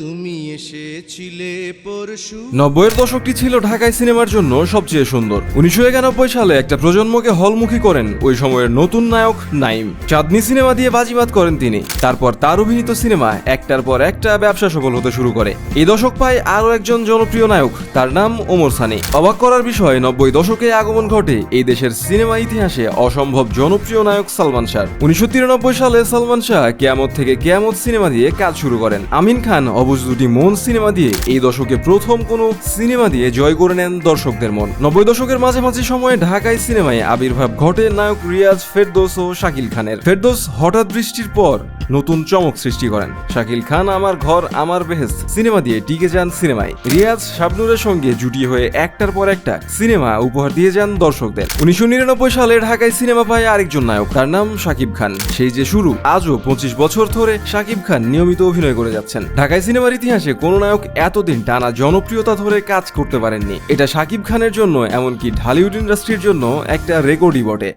তুমি এসেছিলে পরশু। নব্বইয়ের দশকটি ছিল ঢাকায় সিনেমার জন্য সবচেয়ে সুন্দর। উনিশশো একানব্বই সালে একটা প্রজন্মকে হলমুখী করেন ওই সময়ের নতুন নায়ক নাইম। চাঁদনি সিনেমা দিয়ে করেন তিনি। তারপর তার অভিনীত সিনেমা একটার পর একটা ব্যবসা সফল হতে শুরু করে। এই দশক পায় আরও একজন জনপ্রিয় নায়ক, তার নাম ওমর সানি। অবাক করার বিষয়, নব্বই দশকে আগমন ঘটে এই দেশের সিনেমা ইতিহাসে অসম্ভব জনপ্রিয় নায়ক সালমান শাহ। উনিশশো তিরানব্বই সালে সালমান শাহ কেয়ামত থেকে কেয়ামত সিনেমা দিয়ে কাজ শুরু করেন। আমিন খান অবুজ দুটি মন সিনেমা দিয়ে এই দশকে প্রথম কোন সিনেমা দিয়ে জয় করে নেন দর্শকদের মন। নব্বই দশকের মাঝামাঝি সময়ে ঢাকায় সিনেমায় আবির্ভাব ঘটে নায়ক রিয়াজ ফেরদোস ও শাকিল খানের। ফেরদোস হঠাৎ বৃষ্টির পর নতুন চমক সৃষ্টি করেন। শাকিল খান, আমার ঘর, আমার বেহেস্ত সিনেমা দিয়ে টিকে যান সিনেমায়। রিয়াজ শাবনুরের সঙ্গে জুটি হয়ে একটার পর একটা সিনেমা উপহার দিয়ে যান দর্শকদের। উনিশশো নিরানব্বই সালে ঢাকায় সিনেমা পায় আরেকজন নায়ক, তার নাম শাকিব খান। সেই যে শুরু, আজও পঁচিশ বছর ধরে শাকিব খান নিয়মিত অভিনয় করে যাচ্ছেন। ঢাকায় সিনেমার ইতিহাসে কোনো নায়ক এতদিন টানা জনপ্রিয়তা ধরে কাজ করতে পারেননি। এটা শাকিব খানের জন্য, এমনকি ঢালিউড ইন্ডাস্ট্রির জন্য একটা রেকর্ডই বটে।